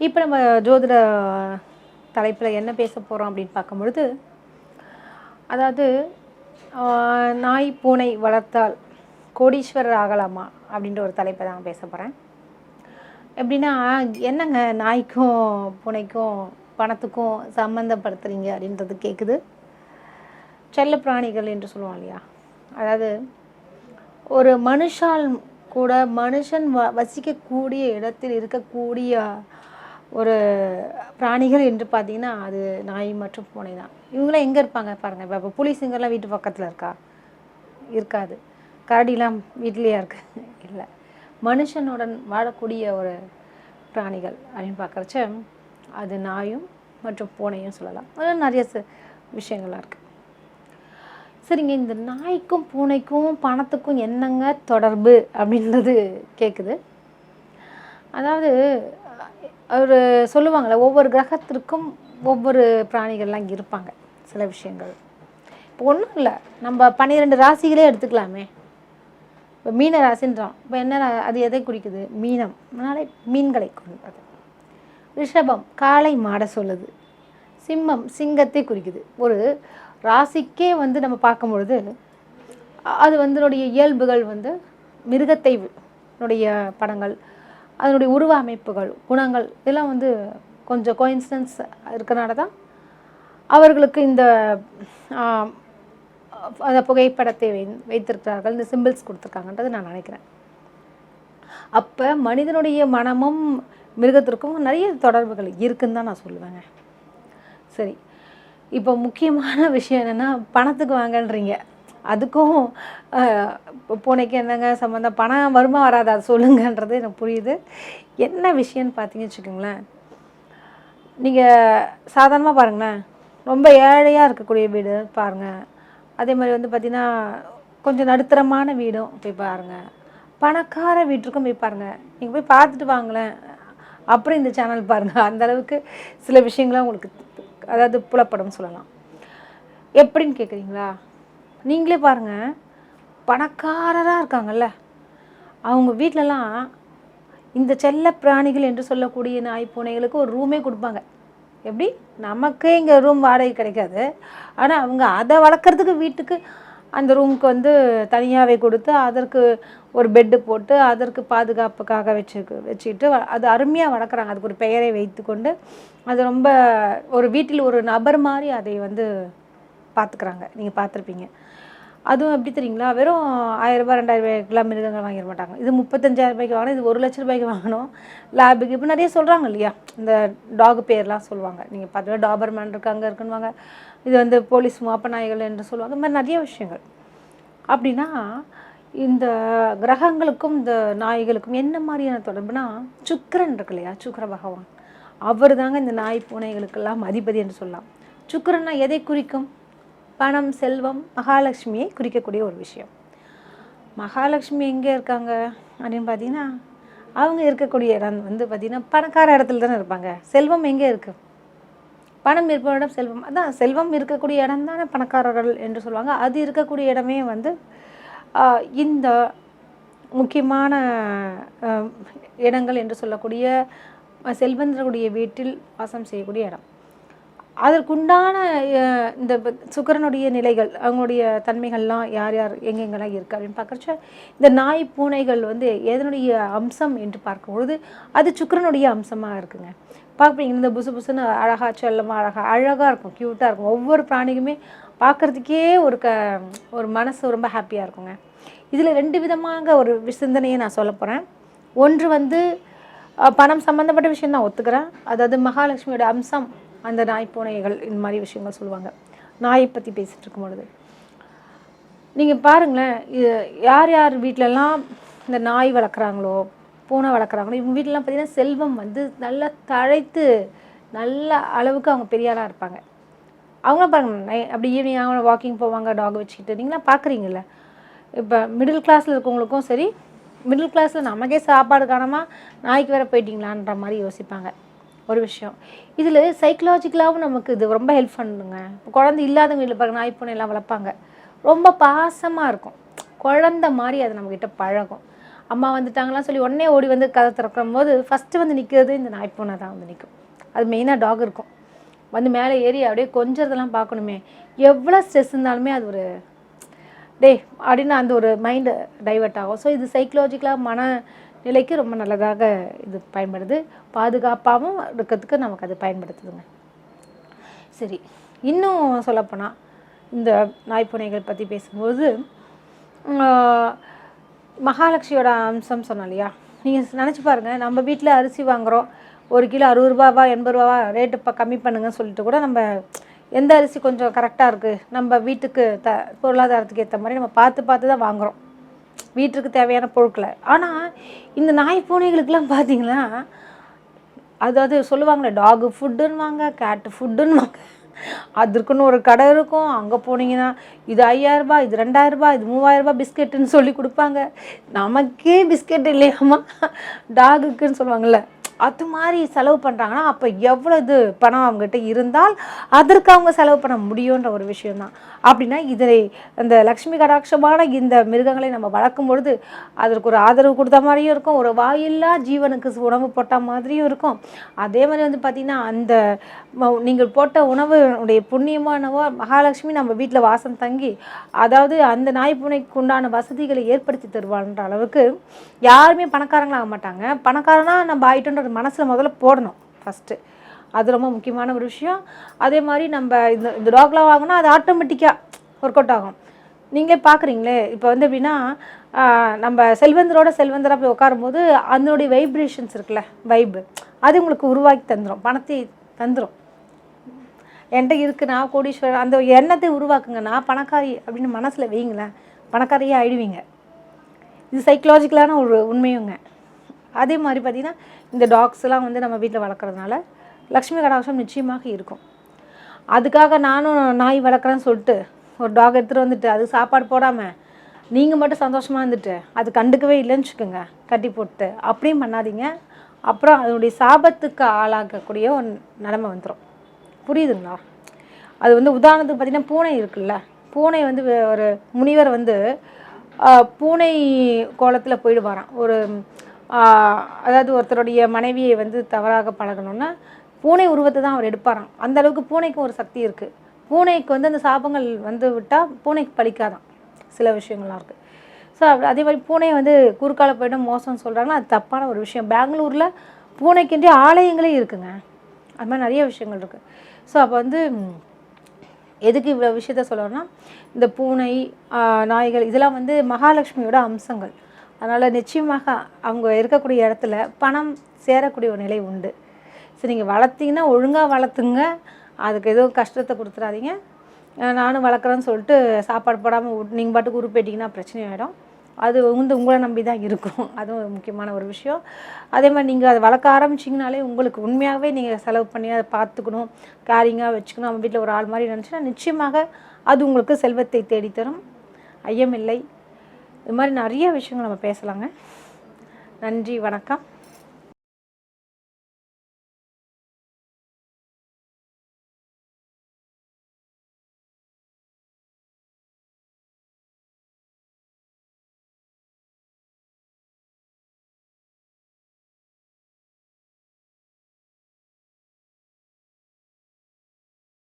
இப்போ நம்ம ஜோதிட தலைப்பில் என்ன பேச போகிறோம் அப்படின்னு பார்க்கும்பொழுது அதாவது நாய் பூனை வளர்த்தால் கோடீஸ்வரர் ஆகலாமா அப்படின்ற ஒரு தலைப்பை தான் பேச போகிறேன் எப்படின்னா என்னங்க நாய்க்கும் பூனைக்கும் பணத்துக்கும் சம்மந்தப்படுத்துகிறீங்க அப்படின்றது கேட்குது செல்ல பிராணிகள் என்று சொல்லுவோம் இல்லையா? அதாவது ஒரு மனுஷால் கூட மனுஷன் வ வசிக்கக்கூடிய இடத்தில் இருக்கக்கூடிய ஒரு பிராணிகள் என்று பார்த்தீங்கன்னா அது நாய் மற்றும் பூனை தான். இவங்களாம் எங்கே இருப்பாங்க பாருங்கள் இப்போ இப்போ புலி சிங்கர்லாம் வீட்டு பக்கத்தில் இருக்கா? இருக்காது. கரடிலாம் வீட்லேயா இருக்கு. இல்லை. மனுஷனுடன் வாழக்கூடிய ஒரு பிராணிகள் அப்படின்னு பார்க்குறச்ச அது நாயும் மற்றும் பூனையும் சொல்லலாம். அதெல்லாம் நிறைய ச- விஷயங்கள்லாம் இருக்குது சரிங்க. இந்த நாய்க்கும் பூனைக்கும் பணத்துக்கும் என்னங்க தொடர்பு அப்படின்றது கேட்குது அதாவது அவர் சொல்லுவாங்கள்ல ஒவ்வொரு கிரகத்திற்கும் ஒவ்வொரு பிராணிகள்லாம் இங்கே இருப்பாங்க சில விஷயங்கள். இப்போ ஒன்றும் இல்லை நம்ம பன்னிரெண்டு ராசிகளே எடுத்துக்கலாமே. இப்போ மீன ராசின்றோம் இப்போ என்ன அது எதை குறிக்குது? மீனம். அதனால் மீன்களை குறிப்பது ரிஷபம் காளை மாட சொல்லுது. சிம்மம் சிங்கத்தை குறிக்குது. ஒரு ராசிக்கே வந்து நம்ம பார்க்கும் பொழுது அது வந்து இயல்புகள் வந்து மிருகத்தை படங்கள் அதனுடைய உருவ அமைப்புகள் குணங்கள் இதெல்லாம் வந்து கொஞ்சம் கோயின்சிடன்ஸ் இருக்கனால தான் அவர்களுக்கு இந்த அந்த புகைப்படத்தை வை வைத்திருக்கிறார்கள் இந்த சிம்பிள்ஸ் கொடுத்துருக்காங்கன்றது நான் நினைக்கிறேன். அப்போ மனிதனுடைய மனமும் மிருகத்திற்கும் நிறைய தொடர்புகள் இருக்குன்னு தான் நான் சொல்லுவேங்க. சரி இப்போ முக்கியமான விஷயம் என்னென்னா பணத்துக்கு வாங்கன்றீங்க. அதுக்கும் பூனைக்கு என்னங்க சம்மந்தம் பணம் வருமா வராதா? அது சொல்லுங்கன்றது எனக்கு புரியுது. என்ன விஷயம்னு பார்த்தீங்கன்னு வச்சுக்கோங்களேன். நீங்கள் சாதாரணமாக பாருங்களேன். ரொம்ப ஏழையாக இருக்கக்கூடிய வீடு பாருங்கள் அதே மாதிரி வந்து பார்த்திங்கன்னா கொஞ்சம் நடுத்தரமான வீடும் போய் பாருங்கள் பணக்கார வீட்டுக்கும் போய் பாருங்கள் நீங்கள் போய் பார்த்துட்டு வாங்களேன். அப்புறம் இந்த சேனல் பாருங்கள் அந்த அளவுக்கு சில விஷயங்கள்லாம் உங்களுக்கு அதாவது புலப்படும் சொல்லலாம். எப்படின்னு கேட்குறீங்களா? நீங்களே பாருங்கள் பணக்காரராக இருக்காங்கல்ல. அவங்க வீட்டிலலாம் இந்த செல்ல பிராணிகள் என்று சொல்லக்கூடிய நாய் பூனைகளுக்கு ஒரு ரூமே கொடுப்பாங்க. எப்படி? நமக்கே இங்கே ரூம் வாடகை கிடைக்காது. ஆனால் அவங்க அதை வளர்க்குறதுக்கு வீட்டுக்கு அந்த ரூமுக்கு வந்து தனியாகவே கொடுத்து அதற்கு ஒரு பெட்டு போட்டு அதற்கு பாதுகாப்புக்காக வச்சு வச்சுக்கிட்டு வ- அது அருமையாக வளர்க்குறாங்க. அதுக்கு ஒரு பெயரை வைத்துக்கொண்டு அது ரொம்ப ஒரு வீட்டில் ஒரு நபர் மாதிரி அதை வந்து பார்த்துக்குறாங்க நீங்கள் பார்த்துருப்பீங்க அதுவும் எப்படி தெரியுங்களா? வெறும் ஆயிரம் ரூபாய் ரெண்டாயிரம் ரூபாய்க்கெல்லாம் மிருகங்கள் வாங்கிட மாட்டாங்க. இது முப்பத்தஞ்சாயிரம் ரூபாய்க்கு வாங்கணும் இது ஒரு லட்ச ரூபாய்க்கு வாங்கணும். லேபுக்கு இப்போ நிறைய சொல்கிறாங்க இல்லையா? இந்த டாக் பேர்லாம் சொல்லுவாங்க. நீங்கள் பார்த்தீங்கன்னா டாபர்மேன் இருக்குது அங்கே இருக்குன்னுவாங்க. இது வந்து போலீஸ் மாப்ப நாய்கள் என்று சொல்லுவாங்க. இந்த மாதிரி நிறைய விஷயங்கள். அப்படின்னா இந்த கிரகங்களுக்கும் இந்த நாய்களுக்கும் என்ன மாதிரியான தொடர்புனா சுக்கரன் இருக்கு இல்லையா? சுக்கர பகவான். அவர் தாங்க இந்த நாய் பூனைகளுக்கெல்லாம் அதிபதி என்று சொல்லலாம். சுக்கரன்னா எதை குறிக்கும்? பணம் செல்வம் மகாலட்சுமியை குறிக்கக்கூடிய ஒரு விஷயம். மகாலட்சுமி எங்கே இருக்காங்க? அப்படின்னு பார்த்தீங்கன்னா அவங்க இருக்கக்கூடிய இடம் வந்து பார்த்திங்கன்னா பணக்கார இடத்துல தானே இருப்பாங்க. செல்வம் எங்கே இருக்குது பணம் இருப்பவரிடம் செல்வம். அதான் செல்வம் இருக்கக்கூடிய இடம் தானே பணக்காரர்கள் என்று சொல்லுவாங்க. அது இருக்கக்கூடிய இடமே வந்து இந்த முக்கியமான இடங்கள் என்று சொல்லக்கூடிய அஹ், செல்வந்தர்களுடைய வீட்டில் வாசம் செய்யக்கூடிய இடம். அதற்குண்டான இந்த சுக்கரனுடைய சுக்கிரனுடைய நிலைகள் அவங்களுடைய தன்மைகள்லாம் யார் யார் எங்கெங்கெல்லாம் இருக்குது அப்படின்னு பார்க்குறச்ச இந்த நாய் பூனைகள் வந்து எதனுடைய அம்சம் என்று பார்க்கும்பொழுது அது சுக்கரனுடைய அம்சமாக இருக்குங்க. பார்ப்பீங்க இந்த புசு புசுன்னு அழகாக செல்லமாக அழகாக அழகாக இருக்கும் க்யூட்டாக இருக்கும். ஒவ்வொரு பிராணிக்குமே பார்க்குறதுக்கே ஒரு க ஒரு மனசு ரொம்ப ஹாப்பியாக இருக்குங்க. இதில் ரெண்டு விதமாக ஒரு சிந்தனையை நான் சொல்ல போகிறேன் ஒன்று வந்து பணம் சம்மந்தப்பட்ட விஷயம் தான் ஒத்துக்கிறேன். அதாவது மகாலட்சுமியோட அம்சம் அந்த நாய் பூனைகள் இந்த மாதிரி விஷயங்கள் சொல்லுவாங்க. நாயை பற்றி பேசிகிட்டு இருக்கும் பொழுது. நீங்கள் பாருங்களேன் இது யார் யார் வீட்டிலலாம் இந்த நாய் வளர்க்குறாங்களோ பூனை வளர்க்குறாங்களோ இவங்க வீட்டிலலாம் பார்த்திங்கன்னா செல்வம் வந்து நல்லா தழைத்து நல்ல அளவுக்கு அவங்க பெரிய இருப்பாங்க. அவங்களாம் பாருங்க நை- அப்படி ஈவினிங் அவங்க வாக்கிங் போவாங்க டாக் வச்சுக்கிட்டு. நீங்களாம் பார்க்குறீங்கள்ல இப்போ மிடில் கிளாஸில் இருக்கவங்களுக்கும் சரி மிடில் கிளாஸில் நமக்கே சாப்பாடு காணாமல் நாய்க்கு வேற போயிட்டீங்களான்ற மாதிரி யோசிப்பாங்க. ஒரு விஷயம். இதில் சைக்கலாஜிக்கலாகவும் நமக்கு இது ரொம்ப ஹெல்ப் பண்ணுங்க. இப்போ குழந்தை இல்லாதவங்க வீட்டில் பாருங்க நாய் பூனை எல்லாம் வளர்ப்பாங்க. ரொம்ப பாசமாக இருக்கும். குழந்த மாதிரி அது நம்மக்கிட்ட பழகும். அம்மா வந்துட்டாங்களாம் சொல்லி உடனே ஓடி வந்து கதை திறக்கும் போது ஃபஸ்ட்டு வந்து நிற்கிறது இந்த நாய்ப்பூனை தான் வந்து நிற்கும். அது மெயினாக டாக் இருக்கும். வந்து மேலே ஏறி அப்படியே கொஞ்சதெல்லாம் பார்க்கணுமே. எவ்வளோ ஸ்ட்ரெஸ் இருந்தாலுமே அது ஒரு டே அப்படின்னு அந்த ஒரு மைண்டு டைவர்ட் ஆகும். ஸோ இது சைக்கலாஜிக்கலாக மன நிலைக்கு ரொம்ப நல்லதாக இது பயன்படுது. பாதுகாப்பாகவும் இருக்கிறதுக்கு நமக்கு அது பயன்படுத்துதுங்க. சரி இன்னும் சொல்லப்போனால் இந்த நாய்ப்புனைகள் பற்றி பேசும்போது ஆஹ், மகாலட்சுமியோட அம்சம் சொன்னோம் இல்லையா நீங்கள் நினச்சி பாருங்கள் நம்ம வீட்டில் அரிசி வாங்குகிறோம் ஒரு கிலோ அறுபது ரூபாவா எண்பது ரூபாவா ரேட்டு இப்போ கம்மி பண்ணுங்கன்னு சொல்லிட்டு கூட நம்ம எந்த அரிசி கொஞ்சம் கரெக்டாக இருக்குது நம்ம வீட்டுக்கு த பொருளாதாரத்துக்கு ஏற்ற மாதிரி நம்ம பார்த்து பார்த்து தான் வாங்குகிறோம் வீட்டுக்கு தேவையான பொருட்களை. ஆனால் இந்த நாய் பூனைகளுக்கெல்லாம் பார்த்தீங்களா அதாவது சொல்லுவாங்களே டாகு ஃபுட்டுன்னுவாங்க கேட்டு ஃபுட்டுன்னுவாங்க அதற்குன்னு ஒரு கடை இருக்கும் அங்கே போனீங்கன்னா இது ஐயாயிரரூபா இது ரெண்டாயிரரூபா இது மூவாயிரரூபா பிஸ்கெட்டுன்னு சொல்லி கொடுப்பாங்க. நமக்கே பிஸ்கெட் இல்லையாம்மா? டாகுக்குன்னு சொல்லுவாங்கள்ல அது மாதிரி செலவு பண்ணுறாங்கன்னா அப்போ எவ்வளோ இது பணம் அவங்ககிட்ட இருந்தால் அதற்கு அவங்க செலவு பண்ண முடியுன்ற ஒரு விஷயம்தான். அப்படின்னா இதை இந்த லக்ஷ்மி கடாட்சமான இந்த மிருகங்களை நம்ம வளர்க்கும் பொழுது அதற்கு ஒரு ஆதரவு கொடுத்த மாதிரியும் இருக்கும் ஒரு வாயில்லா ஜீவனுக்கு உணவு போட்ட மாதிரியும் இருக்கும். அதே மாதிரி வந்து பார்த்திங்கன்னா அந்த நீங்கள் போட்ட உணவுடைய புண்ணியமானவோ மகாலட்சுமி நம்ம வீட்டில் வாசம் தங்கி அதாவது அந்த நாய் பூனைக்கு உண்டான வசதிகளை ஏற்படுத்தி தருவான்ற அளவுக்கு யாருமே பணக்காரங்களாக மாட்டாங்க. பணக்காரனா நம்ம ஆயிட்டோன்ற மனசில் முதல்ல போடணும் ஃபஸ்ட்டு அது ரொம்ப முக்கியமான ஒரு விஷயம். அதே மாதிரி நம்ம இந்த இந்த டாக்லாம் வாங்கினா அது ஆட்டோமேட்டிக்காக ஒர்க் அவுட் ஆகும். நீங்களே பார்க்குறீங்களே இப்போ வந்து எப்படின்னா நம்ம செல்வந்தரோட செல்வந்தராக போய் உட்காரும்போது அதனுடைய வைப்ரேஷன்ஸ் இருக்குல்ல வைப்பு அது உங்களுக்கு உருவாக்கி தந்துடும் பணத்தை தந்துடும் என்கிட்ட இருக்குண்ணா கோடீஸ்வரர் அந்த எண்ணத்தை உருவாக்குங்கண்ணா பணக்காரி அப்படின்னு மனசில் வைங்களேன் பணக்காரியே ஆயிடுவீங்க. இது சைக்கலாஜிக்கலான ஒரு உண்மையுங்க. அதே மாதிரி பார்த்திங்கன்னா இந்த டாக்ஸ்லாம் வந்து நம்ம வீட்டில் வளர்க்குறதுனால லக்ஷ்மி கடாட்சம் நிச்சயமாக இருக்கும். அதுக்காக நானும் நாய் வளர்க்குறேன்னு சொல்லிட்டு ஒரு டாக் எடுத்துகிட்டு வந்துட்டு அது சாப்பாடு போடாமல் நீங்கள் மட்டும் சந்தோஷமாக இருந்துட்டு அது கண்டுக்கவே இல்லைன்னு வச்சுக்கோங்க கட்டி போட்டு அப்படியும் பண்ணாதீங்க. அப்புறம் அதனுடைய சாபத்துக்கு ஆளாகக்கூடிய ஒரு நிலமை வந்துடும் புரியுதுங்களா? அது வந்து உதாரணத்துக்கு பார்த்தீங்கன்னா பூனை இருக்குல்ல பூனை வந்து ஒரு முனிவர் வந்து பூனை கோலத்தில் போயிடுவாராம். ஒரு அதாவது ஒருத்தருடைய மனைவியை வந்து தவறாக பழகணும்னா பூனை உருவத்தை தான் அவர் எடுப்பாராம். அந்த அளவுக்கு பூனைக்கும் ஒரு சக்தி இருக்குது பூனைக்கு வந்து அந்த சாபங்கள் வந்து விட்டால் பூனைக்கு பலிக்காதான் சில விஷயங்கள்லாம் இருக்குது ஸோ அதே மாதிரி பூனை வந்து குறுக்கால போய்ட்டு மோசம்னு சொல்கிறாங்கன்னா அது தப்பான ஒரு விஷயம். பெங்களூரில் பூனைக்கென்றே ஆலயங்களே இருக்குங்க. அது மாதிரி நிறைய விஷயங்கள் இருக்குது ஸோ அப்போ வந்து எதுக்கு இவ்வளோ விஷயத்த சொல்லணும்னா இந்த பூனை நாய்கள் இதெல்லாம் வந்து மகாலட்சுமியோட அம்சங்கள். அதனால் நிச்சயமாக அவங்க இருக்கக்கூடிய இடத்துல பணம் சேரக்கூடிய ஒரு நிலை உண்டு. சரி நீங்கள் வளர்த்தீங்கன்னா ஒழுங்காக வளர்த்துங்க. அதுக்கு எதுவும் கஷ்டத்தை கொடுத்துறாதீங்க நானும் வளர்க்குறேன்னு சொல்லிட்டு சாப்பாடு போடாமல் நீங்கள் பாட்டுக்கு உருப்பேட்டிங்கன்னா பிரச்சனை ஆகிடும் அது வந்து உங்களை நம்பி தான் இருக்கும். அதுவும் ஒரு முக்கியமான ஒரு விஷயம். அதே மாதிரி நீங்கள் அதை வளர்க்க ஆரம்பிச்சிங்கனாலே உங்களுக்கு உண்மையாகவே நீங்கள் செலவு பண்ணி அதை பார்த்துக்கணும். கேரிங்காக வச்சுக்கணும். நம்ம வீட்டில் ஒரு ஆள் மாதிரி நினச்சினா நிச்சயமாக அது உங்களுக்கு செல்வத்தை தேடித்தரும். ஐயமில்லை. இது மாதிரி நிறைய விஷயங்கள் நம்ம பேசலாங்க. நன்றி வணக்கம்.